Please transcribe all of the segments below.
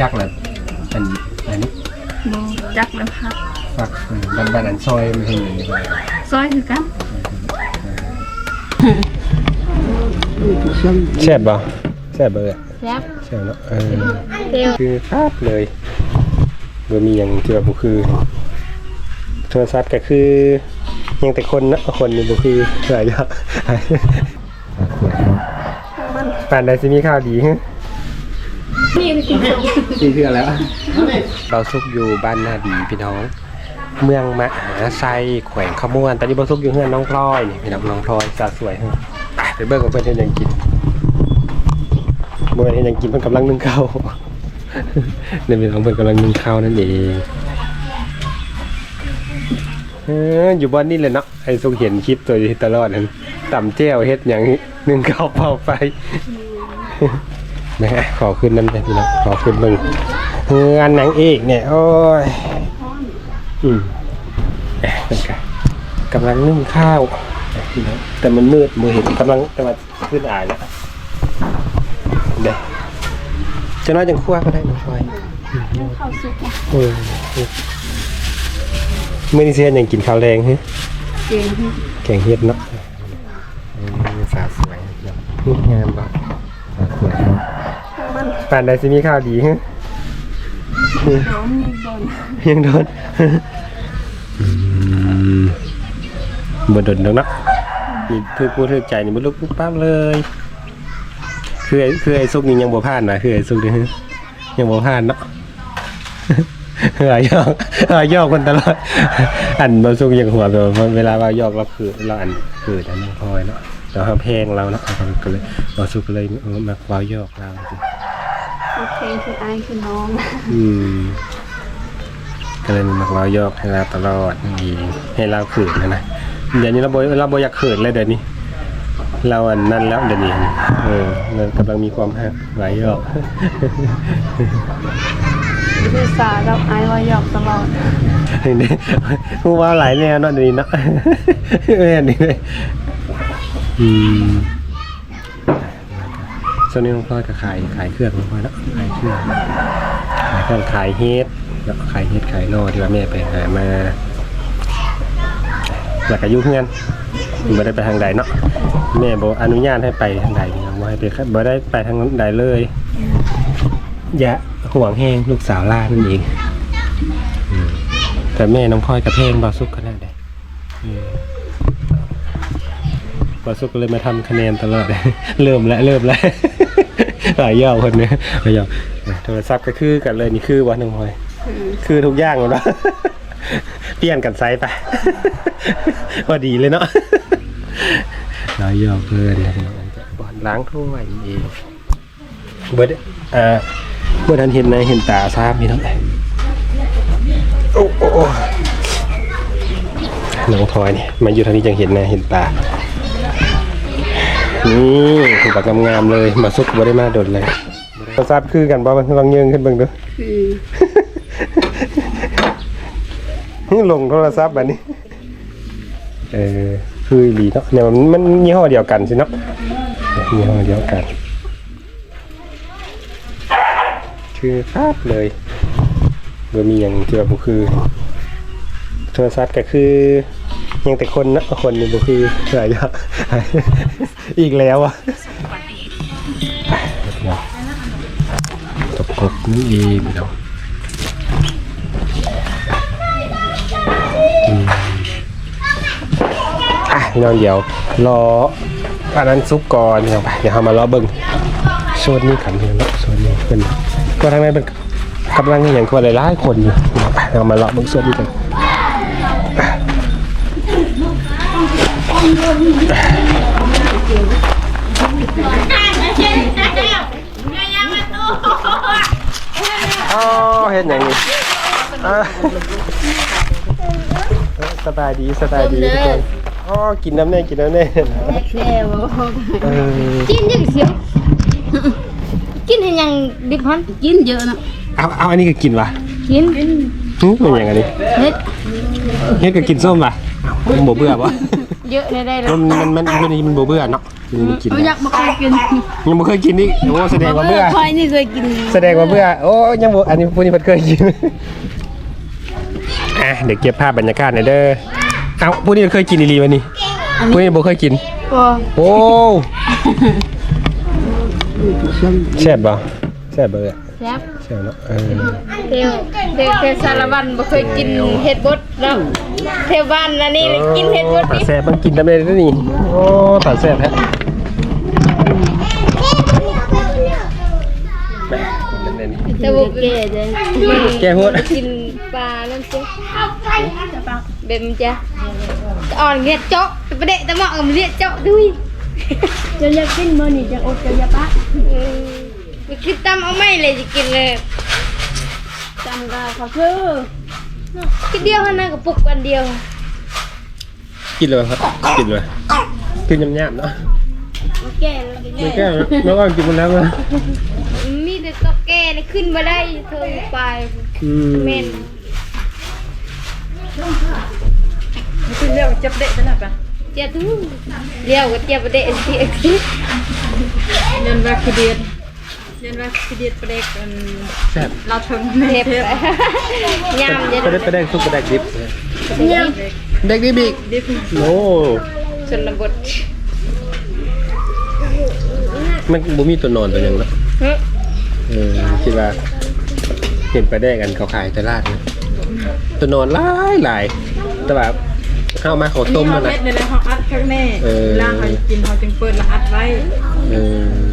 จักแหละอันอันนี้โบจักแล้วค่ะฟักบ้านบ้านอันซอยมันเห็นอย่างนี้ซอยคือกันแซ่บบ่แซ่บเบอร์แซ่บแซ่บเนาะเออเดียวคือครับเลยบ่มีอย่างที่ว่าบ่คือ โทรศัพท์ก็คือยังแต่คนนะคนนี่บ่คือหลายอย่างป่านใดสิมีข่าวดีฮะนี่คือกิน สี่เทื่อแล้ว เราซุกอยู่บ้านนาดีพี่น้อง เมืองมหาไซแขวงขมวน ตอนนี้เราซุกอยู่เฮือนน้องพลอยนี่พี่น้องน้องพลอยสาวสวยฮะไปเบิ่งว่าเพิ่นเฮ็ดหยังกินเมื่อเฮ็ดหยังกินเพิ่นกำลังนึ่งข้าวเนี่ยพี่น้องเพิ่นกำลังนึ่งข้าวนั่นเองอยู่บ้านนี่เลยเนาะไอ้ซุกเห็นคลิปตัวอยู่ตลอดนั่นต่ำแจ้วเฮ็ดหยังนึ่งข้าวเผาไฟ นะฮะขอขึ้นน้ำใจพี่น้องขอขึ้นมึงงานหนังเอกเนี่ยโอ้ยอืมเอ๊ะเป็นไงกำลังนึ่งข้าวพี่น้องแต่มันมืดมือเห็นกำลังแต่ว่าขึ้นอายแล้วเดี๋ยวจะน้อยจังคั่วก็ได้น้องพลอยข้าวสุกเออไม่ได้เสียอย่างกินข้าวแรงฮะเก่งแกงเฮ็ดเนาะเออสาวสวยเนาะงามบ่สาวสวยเนาะ ป่านใดสิมีข้าวดีฮะโดนมีโดนยังโดนบ่โดนดอกเนาะนี่คือกูถือใจนี่บ่ลุกปุ๊บปั๊บเลยคือไอ้คือไอ้ซุกนี่ยังบ่ผ่านนะคือไอ้ซุกนี่ยังบ่ผ่านเนาะเฮ้ยยอกเฮ้ยยอกคนตลอดอันบ่ซุกยังหัวแบบว่าเวลาว่ายอกเราคือเราอันคือแต่น้องพลอยเนาะเราห้ามเพลงเราเนาะเราก็เลยบ่ซุกก็เลยเออมักเว้ายอกเราสิ โอเคคืออายคือน้องอืมก็เลยมักเรายอกให้เราตลอดนี่ให้เราขืนนะนะเดี๋ยวนี้เราบเราบอยากขืนเลยเดี๋ยวนี้ เราอันนั่นแล้วเดี๋ยวนี้ เออเรากำลังมีความหักไหลยอกคือสากับอายว่าหยอกตลอดนี่พูดว่าหลายแนวเนาะเดี๋ยวนี้เนาะเออนี่เลยอืม ส่วนนี้น้องพลอยก็ขายขายเครื่องน้องพลอยเนาะขายเครื่องขายเครื่องขายเฮดเนาะขายเฮดขายนอที่ว่าแม่ไปหามาแล้วก็อยุ่เพื่อนไม่ได้ไปทางใดเนาะแม่บอกอนุญาตให้ไปทางใดนะว่าให้ไปแค่บ่ได้ไปทางใดเลย อย่าห่วงแห้งลูกสาวล่านั่นเองแต่แม่น้องพลอยกับเพลงบาสุกก็ได้ได้อืมบาสุกเลยมาทำคะแนนตลอดเริ่มแล้วเริ่มแล้ว หลายย่อคนเนี้ยหลายย่อโทรศัพท์ก็คือกันเลยนี่คือวันน้องพลอยคือทุกอย่างหมดวะเปลี่ยนกันไซส์ไปพอดีเลยเนาะเรายอกเพื่อนนะบอลล้างถ้วยเองเบิร์ดเอ่อเมื่อทันเห็นนะเห็นตาทราบมีเท่าไหร่โอ้โอ้โอ้น้องพลอยเนี่ยมาอยู่ทางนี้จังเห็นนะเห็นตา นี่ถูกปากงามๆเลย มาซุกบ่ได้มาโดดเลยโทรศัพท์คือกันบ่มันลองเยิงขึ้นเบิ่งดูคือลงโทรศัพท์แบบนี้ เออคืออีหลีเนาะเนี่ยมันยี่ห้อเดียวกันสิเนาะยี่ห้อเดียวกัน คือภาพเลยเบอร์มีอย่างที่ว่าบ่คือ โทรศัพท์ก็คือ ยังแต่คนนะคนนี่บ่คือหลายอย่างอีกแล้วอะตบกบนี่เองเนาะอะพี่น้องเดี๋ยวรออันนั้นซุปก่อนพี่น้องไปเดี๋ยวเรามารอเบิ่งโซนนี้ขันพี่น้องเนาะโซนนี้เป็นก็ทางในเป็นกำลังอย่างคนหลายๆคนอยู่พี่น้องไปเรามารอเบิ่งโซนนี้กัน อ๋อเห็นอย่างนี้อ่าสบายดีสบายดีทุกคนอ๋อกินน้ำแน่กินน้ำแน่แน่บ่เออกินยังเสียวกินให้ยังดิบพันกินเยอะนะเอาเอาอันนี้ก็กินวะกินหึเป็นอย่างอันนี้เฮ็ดเฮ็ดก็กินส้มป่ะมันบ่เบื่อป่ะ เยอะได้ได้เลยมันมันมันมันมันบ่เบื่อเนาะยังไม่กินเขาอยากมาเคยกินยังไม่เคยกินนี่โอ้แสดงว่าเบื่อคอยนี่เคยกินแสดงว่าเบื่อโอ้ยังบ่อันนี้พวกนี้เพิ่นเคยกินอะเดี๋ยวเก็บภาพบรรยากาศหน่อยเด้อเอ้าพวกนี้เคยกินอีหลีวันนี้พวกนี้บ่เคยกินก็โอ้แซ่บบ่แซ่บบ่เอ่ย แซ่บแซ่บเนาะเออเทวเทวเทวสารบันบ่เคยกินเห็ดบดเนาะเทวบ้านอันนี้เลยกินเห็ดบดตานี่แซ่บมันกินได้เลยนะนี่โอ้ตาแซ่บแท้แม่เล่นๆแต่บ่แก่เลยแก้หัวกินปลานั่นสิเบ็มจ้ะอ่อนเรียกเจาะไปประเดะตะเหมาะกับเรียกเจาะด้วยจะอยากกินมื้อนี้จะอดจะอยาปะ อืม ไปคิดตำเอาไม่เลยจะกินเลยจำก็เขาชื่อคิดเดียวเท่านั้นกับปุกอันเดียวกินเลยครับกินเลยกินยำๆเนาะมันแก่แล้วกินไม่แก้นะไม่ว่ากินมันแล้วนะมีแต่ตัวแก่เลยขึ้นมาได้เธอไปอืมเมนคือเรียกจับเด็ดนั่นแหละปะเจ้าทูเลี้ยวกับเจ้าประเดะสิยันว่าคือเดียด ยันว่าคือเดียดประเด็กอันแซ่บเราถึงเทปยามจะไปได้ไปได้ซุปไปได้ดิบยามเด็กดิบอีกดิบโอ้ชนบทมันบ่มีตัวนอนตัวหยังเนาะฮึเออคิดว่าเห็นไปได้กันเขาขายตลาดนะตัวนอนหลายหลายแต่แบบเข้ามาเขาต้มเขามานะเม็ดในเลยเขาอัดข้างแน่เออเวลาเขากินเขาจึงเปิดแล้วอัดไว้เออ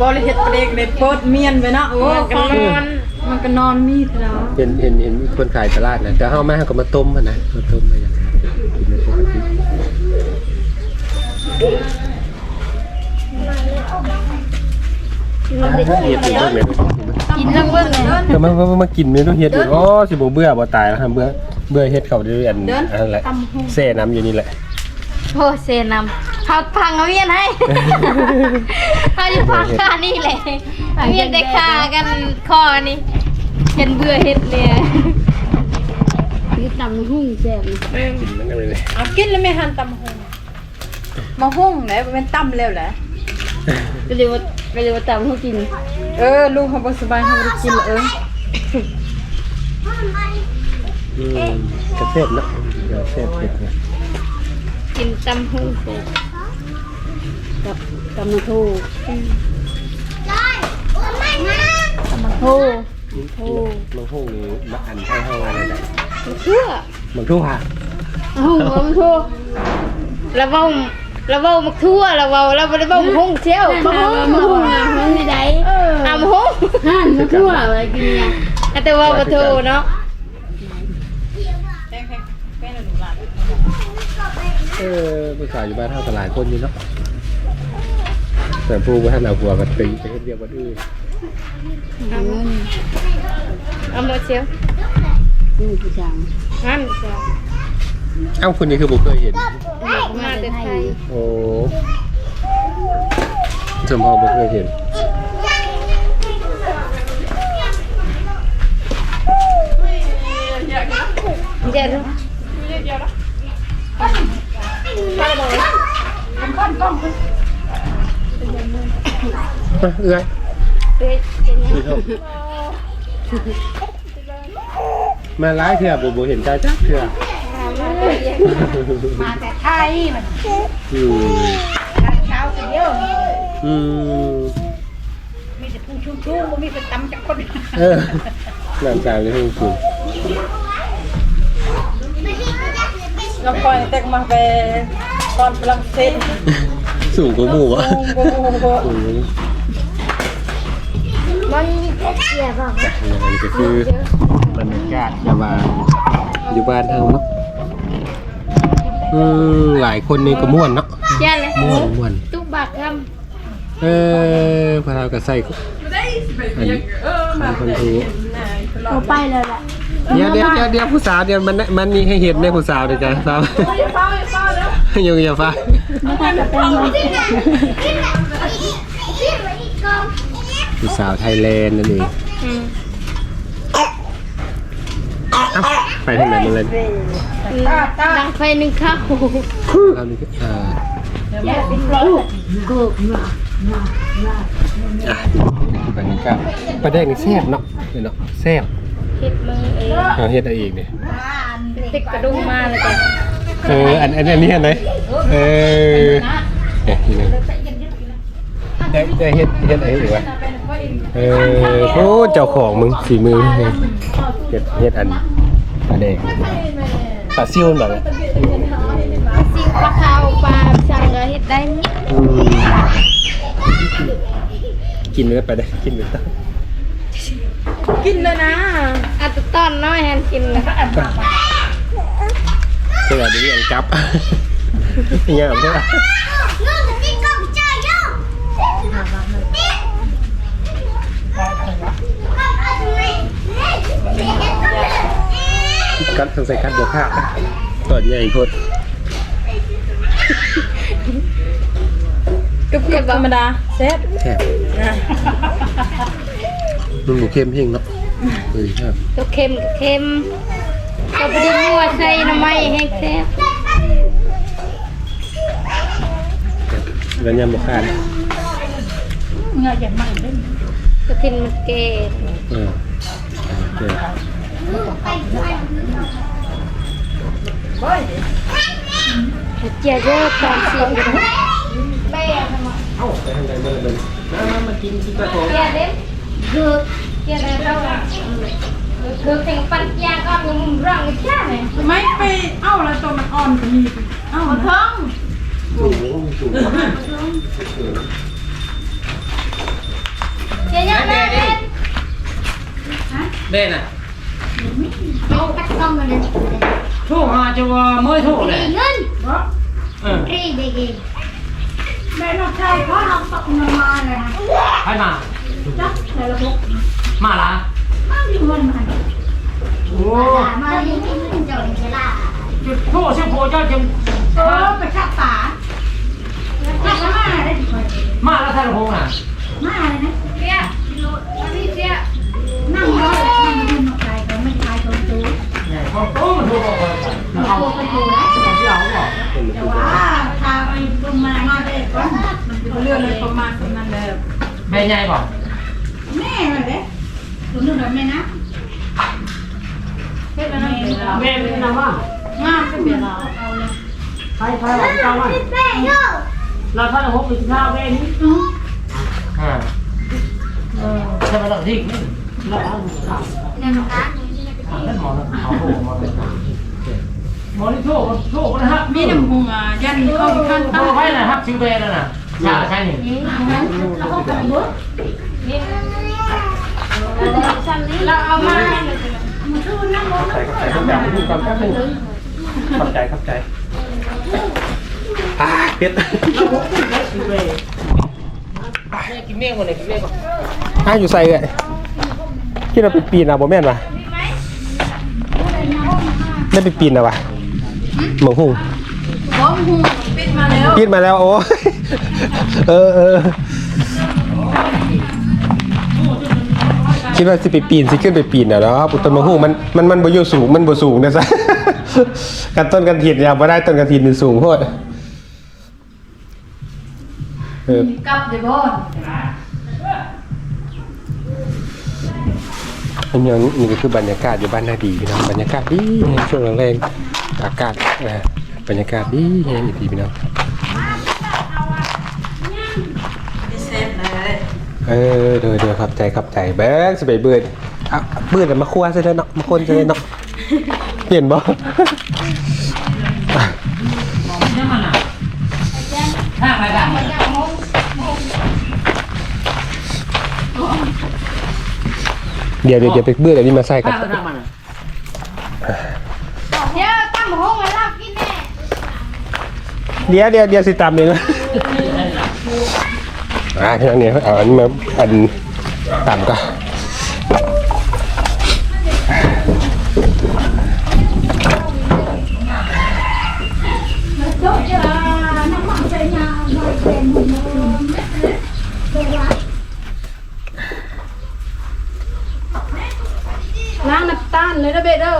บริเฮ็ดประเด็กในเปิดเมียนไปเนาะโอ้มันก็นอนมันก็นอนมีดแล้วเห็นเห็นเห็นมีคนขายตลาดนะแต่เข้ามาเขาก็มาต้มมานะมาต้มมาอย่างนั้นกินได้ปกติเฮ็ดอยู่เบิ่งเลยกินแล้วเบิ่งเลยก็มามามากินเมนูเฮ็ดอยู่อ๋อสิบ่เบื่อบ่ตายแล้วครับเบื่อเบื่อเฮ็ดเขาเรื่อยๆอันอันแหละแซ่น้ำอยู่นี่แหละโอ้เซนำ เขาพังเอาเมียนให้ เขาจะพังคานี่แหละเอาเมียนได้คากันคอนี่เห็นเบื่อเห็ดเลยนี่ตำหุ่งแซ่บกินมันกันเลยเอากินแล้วไม่หันตำหุ่งมาหุ่งไหนเป็นตำแล้วแหละก็เลยว่าก็เลยว่าตามเขากิน เออลูกเขาบ่สบายเขาบ่ได้กินเอออืมกระเซ็ดเนาะกระเซ็ดเผ็ดนะกินตำหู กับตำมะทูตำหูโอ้มังฮู้นี่มาอันให้เฮาอะไรได้เชื่อมังทู่ค่ะตำหูมันทั่วระเบ้าระเบ้ามักทั่วระเบ้าระเบ้าระเบ้าหงเที่ยวมาหงมาหงอะมันไม่ได้อะมาหงห่านมาทั่วอะไรกินเนี่ยแต่ว่าบ่ทั่วเนาะเออผู้สาวอยู่บ้านเฮาก็หลายคนอยู่เนาะ แต่ผู้บ่ทันเอาผัวก็ตีไปเฮ็ดเวียกบ่อื่นเอามาเอามาเชียวนี่ผู้ชายห้ามเชียวเอ้าคนนี้คือบ่เคยเห็น มาแต่ไทยโอ้สมพอบ่เคยเห็นเดี๋ยวดูมาเอื้อยเฮ้ยเป็นยัง นี่เถอะมาหลายเทื่อบ่บ่เห็นใจจักเทื่อมาเดี๋ยวมาแต่ไทยมันอืมเช้าเดียวอืมมีแต่พุ่งชุ่มๆบ่มีเป็นตำจักคนเออน้ำตาลเลยให้คุณเราปล่อยแต่มาไปตอนฝรั่งเศส สูงกว่าหมู่วะโอ้โหสูงมันเสียบ้างอย่างนี้ก็คือบรรยากาศยาบานอยู่บ้านเฮาเนาะอืมหลายคนนี่ก็ม่วนเนาะแย่เลยม่วนม่วนตุ๊กบักทเออพาเราก็ใส่อันนี้คันคอนโทรเราไปแล้วแหละเดี๋ยวเดี๋ยวเดี๋ยวเดี๋ยวผู้สาวเดี๋ยวมันมันนี่ให้เห็นในผู้สาวเดี๋ยวจ้ะครับยังอย่าฟ้า ผู้สาวไทยแลนด์นั่นเองำอืมเอ้าไปทางไหนมันเลยดังไฟหนึ่งข้าวเรานี่ก็อ่าอะบรรยากาศประเด็นนี่แซ่บเนาะเนาะแซ่บเฮ็ดมือเองเอาเฮ็ดเอาเองเนี่ย ติดกระดุมมาเลยจ้ะ เอออันอันอันนี้อันไหนเออเนี่ยนี่นึงได้ได้เฮ็ดเฮ็ดอะไรอีกวะเออโอ้เจ้าของมึงฝีมือเฮ็ดเฮ็ดอันปลาแดงปลาซิวนั่นแหละซิวปลาขาวปลาสั่งก็เฮ็ดได้นี่อืมกินเนื้อไปได้กินเนื้อต้องกินเลยนะอัตตอนน้อยแฮนกินแล้วก็อัต ตอนเจอดีอันจับเงี้ยใช่ปะกัดทางใส่กัดเดี๋ยวข้าวตัวใหญ่โคตรกึบกึบธรรมดาเซฟแซ่บมึงบุเข้มเพ่งเนาะเออครับตัวเค็มก็เค็ม ก็บ่ได้นัวใส่น้ำมันให้แซ่บแล้วยำบุคานกระทินมันเกศ เออโอเคเจียเยอะตอนสิบเอ้าไปทางไหนมาเลยมามากินกินปลาโถเจียเด็ดคือเจียได้เราคือถึงปัญญาก็มีมุมร่างแค่ไหนไม่ไปเอ้าแล้วตัวมันอ่อนกว่านี้เอ้ามันท้องสูงสูงเจียเยอะนะเด็ดเด่นอะเอาปัดกล้องมาเลยโทรหาจะว่าเมื่อโทรเลยเงินเออรีเด็กเองแม่ลูกชายเขาทำตกมันมาเลยนะใครมาจักในระบบมาละ อยู่เงินมันโอ้มาเลี้ยงเงินจอยจะล่ะจุดโทรเชื่อโพเจ้าจะเออไปชักป่าชักมาได้ดีกว่ามาแล้วท่านพงษ์อะมาเลยนะเจียพี่เจียนั่งรถนั่งยืนมาไกลก็ไม่ไกลตรงๆนี่ยพอโต้มันโทรบอกว่าเอาไปดูนะเอาที่เราบอกแต่ว่าทาไปประมาณมาได้ก่อนมันเป็เรื่องเลยประมาณประมาณเลยแม่ใหญ่บอกแม่เลย ตัวนึงแบบแม่นะเฮ็ดแล้วนะแม่เป็นนางว่างามก็เปลี่ยนเราเอาเลยใครใครบอกเจ้าว่าเราท่านพงษ์ไปกินข้าวแม่นี้อ่าเออใช่ไหมล่ะที่นี่แล้วเอาข้าวนั่นนะแล้วหมอเอาโทรหมอเลยหมอนี่โทรโทรนะครับมีน้ำมุงอะยันเข้าไปขั้นโทตั้รงไว้นะครับชื่อเบนน่ะชาใช่นี่ เราเอามาใส่ใส่ทุกอย่างทุกความแป๊บนึงขอบใจขอบใจอ่าเผ็ดชื่อเบนกินเมี่ยงก่อนเลยกินเมี่ยงก่อนอะอยู่ใส่เลยที่เราไปปีนเอาบ่แม่นวะได้ไปปีนเอาวะหมองหุ่งปิดมาแล้วปีนมาแล้วโอ้ เออเออ คิดว่าสิไปปีนสิขึ้นไปปีนน่ะเนาะปุตต้นมะฮู้มันมันมันบ่อยู่สูงมันบ่สูงนะซะกันต้นกันถินอย่าบ่ได้ต้นกันถินมันสูงโพดเออกลับเดี๋ยวบ่อันนี้นี่ก็คือบรรยากาศอยู่บ้านนาดีพี่น้องบรรยากาศดีแห่งช่วงแรงๆอากาศเอ่อบรรยากาศดีแห่งดีพี่น้อง เออเดี๋ยวเดี๋ยวขับใจขับใจแบงสบายเบิดอะเบิดแล้วมาคั่วซะเลยเนาะมาคนซะเลยเนาะเปลี่ยนบ่นี่มันอะห้างอะไรกันเดี๋ยวเดี๋ยวเดี๋ยวไปเบิดอันนี้มาใส่กันห้างห้างมันอะเดี๋ยวตั้มห้องให้เรากินแน่เดี๋ยวเดี๋ยวเดี๋ยวสิตามเองนะ อ่าพี่น้องเนี่ยเอาอันนี้มาอันตามก็ล้างน้ำตาลเลยนะเบเด้อ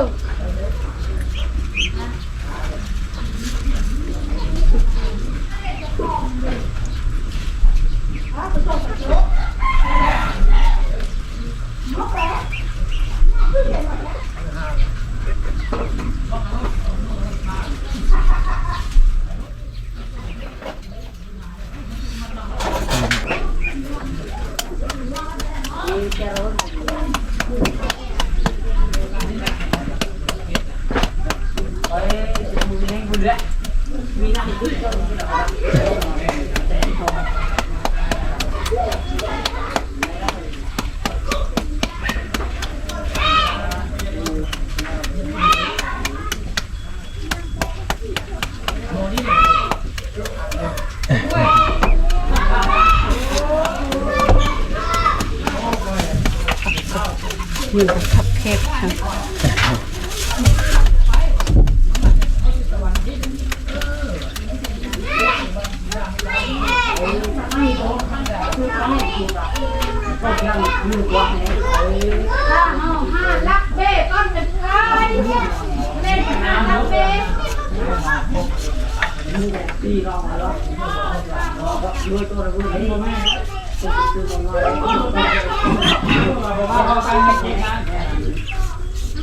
อยู่กับคับเค้กค่ะ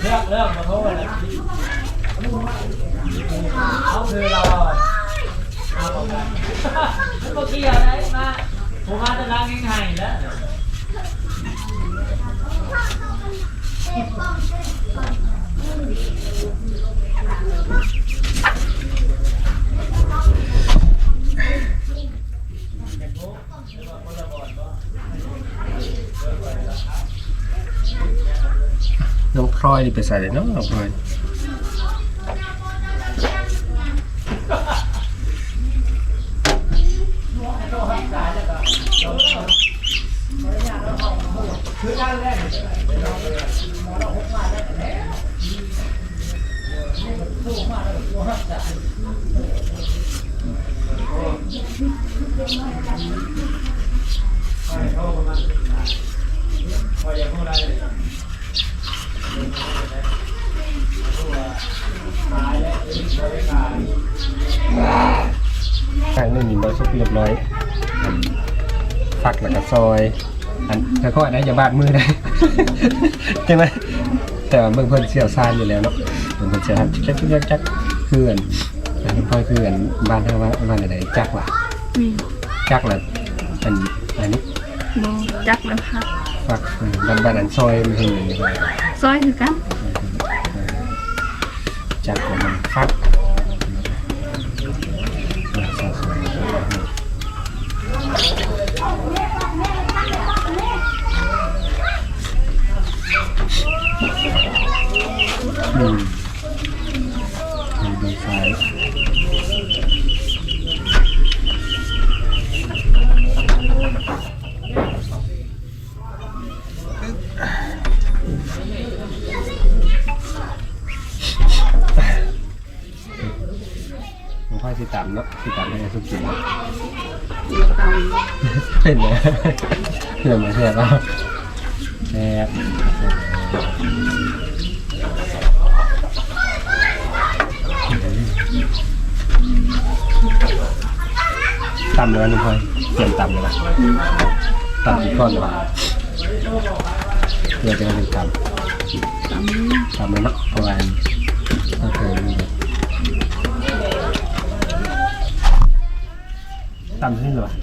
เลิกเลิกมาโทษเลยเอาคือเรา เอาเมื่อกี้อะไรมาผมมาจะล้างง่ายๆแล้วน้องพลอยนี่ไปใส่เลยเนาะน้องพลอย รียบร้อยอันฟักแล้วก็ซอย อันแต่ก็ได้อย่าบาดมือได้ ใช่ไหมแต่ว่าเบิ่งเพิ่นเสี่ยวซานอยู่แล้วเนาะเบิ่งเพิ่นเสี่ยวครับจักจักจักคืออันอันน้องพลอยคืออันบ้านเฮาว่าบ้านไหนจักว่ะมีจักละอันอันนี้โบจักแล้วค่ะฟักอืมบ้านบ้านอันซอยมันเห็นอย่างนี้เลยซอยคือกันจักแล้วมันฟักซอยๆอืมอันนี้เป็นซ้าย ผมค่อยสิตามเนาะสิตามให้สุกินเนาะ อยู่ตาม เป็นไงเรื่องมาแซ่บเปล่าแซ่บตำเลยนะน้องพลอยเตรียมต่ำเลยนะต่ำอีกก้อนเลยเพื่อจะได้เป็นตำตามตำเลยนะประมาณโอเคต่ำขึ้นเลยวะเดี๋ยวพบเนาะต้อ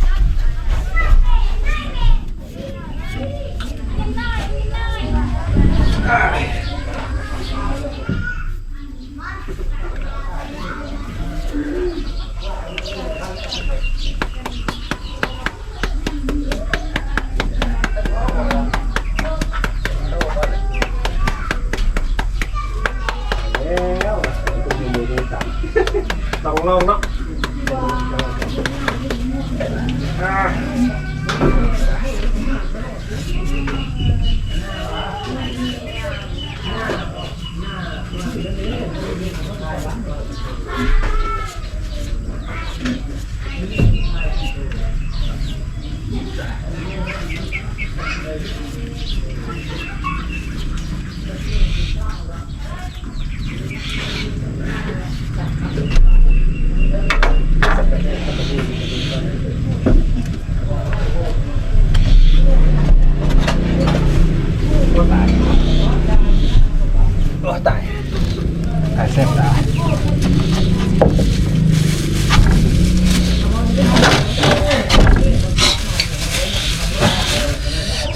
งลองเนาะ เโอ้ตายตายแซ่บตาย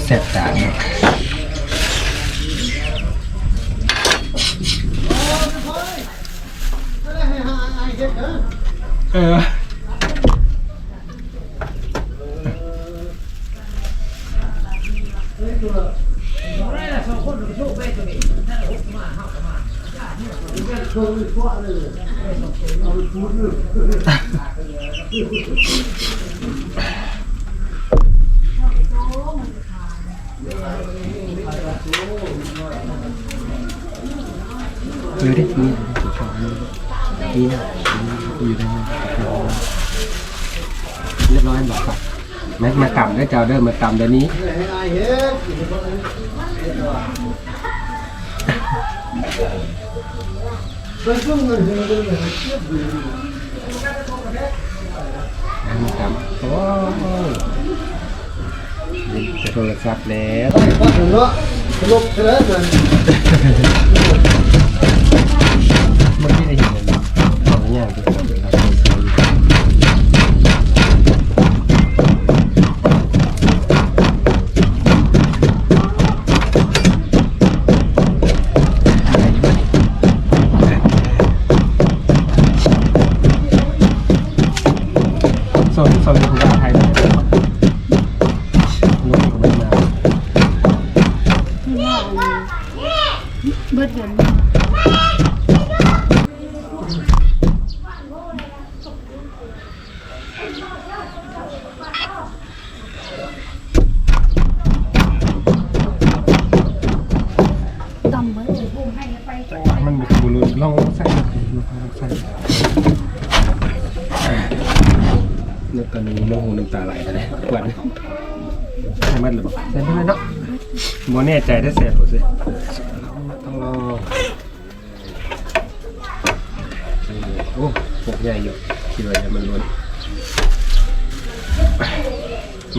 แซ่บตายเนาะเออ ดูดินี่จุดชอบนี่นี่อยู่ได้เรียบร้อยบอกครับแม็กมากำได้เจ้าเดิมมากำเดี๋ยวนี้มากำโอ้ยจะโทรศัพท์แล้ว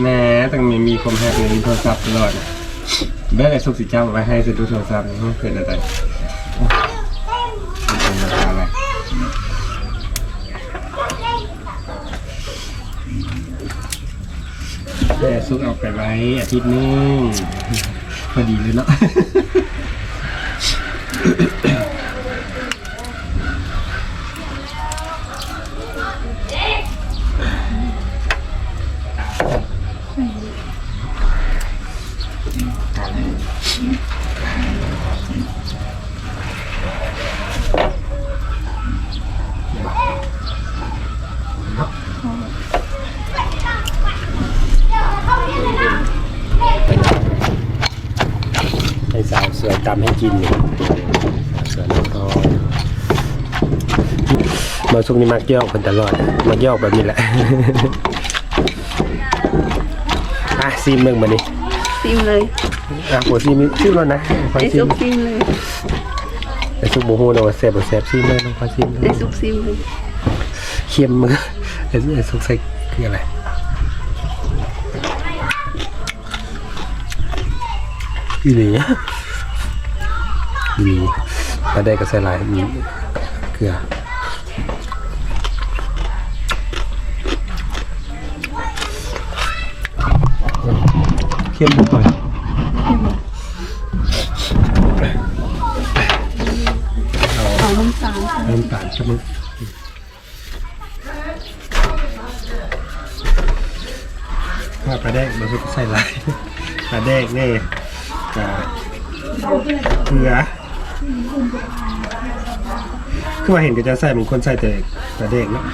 แหม่ต้งมีมีคมแฮกในโทรศัพท์ตลอดเบ้ไอ้สุกสิเจ้าไว้ให้จะดูโทรศัพท์เพื่อนอะไรเป็นราคาอะไรแม่ซุกเอาไปไว้อาทิตย์นึงพอดีเลยเนาะ ให้สาวสวยตำให้กินอยู่สวยน้องทองมาซุกนี้มักยอกคนตลอดมักยอกแบบนี้แหละอะซีมเมืองมานี่ซิมเลยอะโหซีมซีมแล้วนะคอยไอ้ซีซุมกซิมเลยไอ้ซุกโมโหเราแสบบ่แสบซีมเลยน้องคอยซีมไอ้ซุกซิมเลย เค็มมือไอ้ซุกไอ้ซุกใส่คืออะไร อีหลีอีหลีมาได้ก็ใส่หลายมีเกลือเข้มหน่อยเอาน้ำตาลน้ำตาลชะมึกว่าปลาแดกบางคนก็ใส่ลายปลาแดกเนี่ กับเกลือคือว่าเห็นก็จะใส่บางคนใส่แต่แต่เดกเนาะ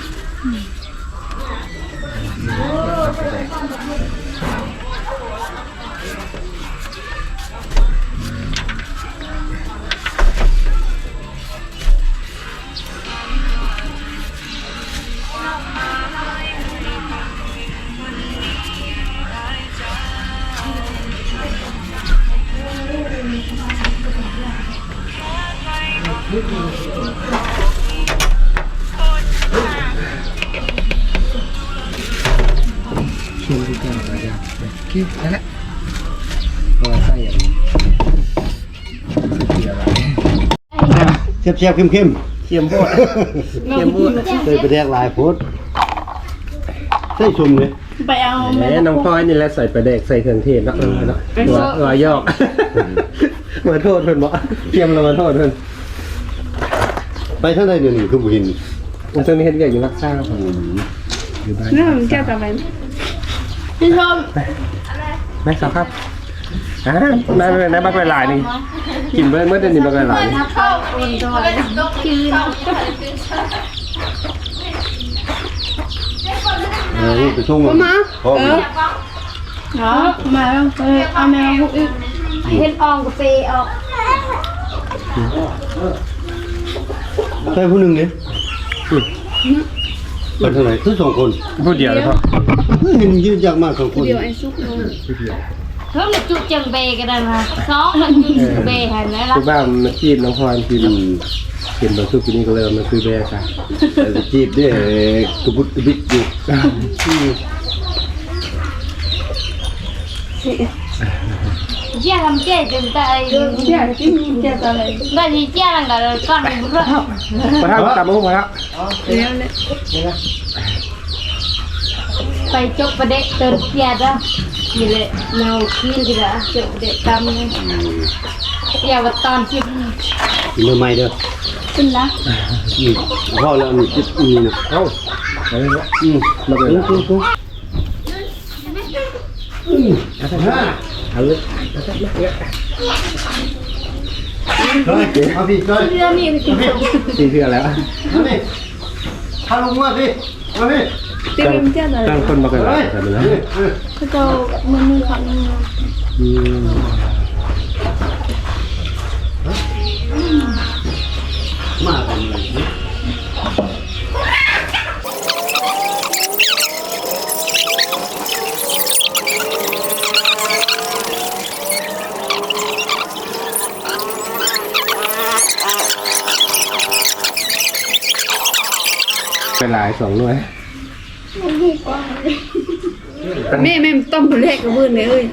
เชียบเชียบเข้มเข้มเทียมโบดเทียมโบดเคยไปแทกลายโพสใส่ชมเลยไปเอาแหมน้องพลอยนี่แหละใส่ปลาแดกใส่เครื่องเทศเนาะเออเนาะหัวหัวยอกมาโทษเพิ่นบ่เทียมเรามาโทษเพิ่นไปทางใดเดี๋ยวนี้คือบุหินผมเพิ่งเฮ็ดเวียกอยู่รักษาครับผมอยู่บ้านเรื่องแก้ต่อไปพี่ชมแม่สาวครับ อ่าได้ได้ได้บักหลายๆนี่กินเบิ่เมื่อเดือนนี้บักหลายๆนี่เข้าคนดอยคืนเออไปส่งมาพร้อมเนาะมาเออเอาแมวพวกอีกเห็นอองกาแฟออกใช่ผู้หนึ่งเนี่ยไปทางไหนคือสองคนพูดเดียวเลยครับเห็นยืดยากมากสองคนเดียวไอ้ซุกลง เพิ่มจุจังเบกันนะสองมันจุเบเห็นไหมล่ะคือบ้านมันจีบน้องพลอยกินอืมกินบางซุปกินนี่ก็เลยมันคือแบร์ค่ะแต่จีบเนี่ยกระบุดกระบิดอยู่เจ้าทำเจ้าจนตายแก้ที่มีแก้ต่ออะไรได้ที่เจ้านั่งกับก้อนบุรุษพอแล้วตามมาพอแล้วเดี๋ยวเลยไปจบประเด็กเติมเสียด้ นี่แหละเราคิดกันละจบประเด็กตามนี่อย่าว่าตอนที่มือใหม่เด้อขึ้นละอืมพ่อแล้วนี่จิตนี่นะเอ้าเอาเลยละอืมมาเลยตุ้งละตุ้งตุ้งฮ่าเอาเลยเฮ้ยเอาพี่เฮ้ยเรื่องนี้คือสี่เทื่อแล้วเอาพี่พาลุงมาพี่มาพี่เต็มแก้ต่ออะไรตั้งคนมากั นหลาเฮ้ยยแต่ไม่นะเขาจะมือมื อขังมืออืมมาทำอะไรเป็นหลายสองหน่วยแม่แม่ต้มผลแรกกับมือเลยเอ้ย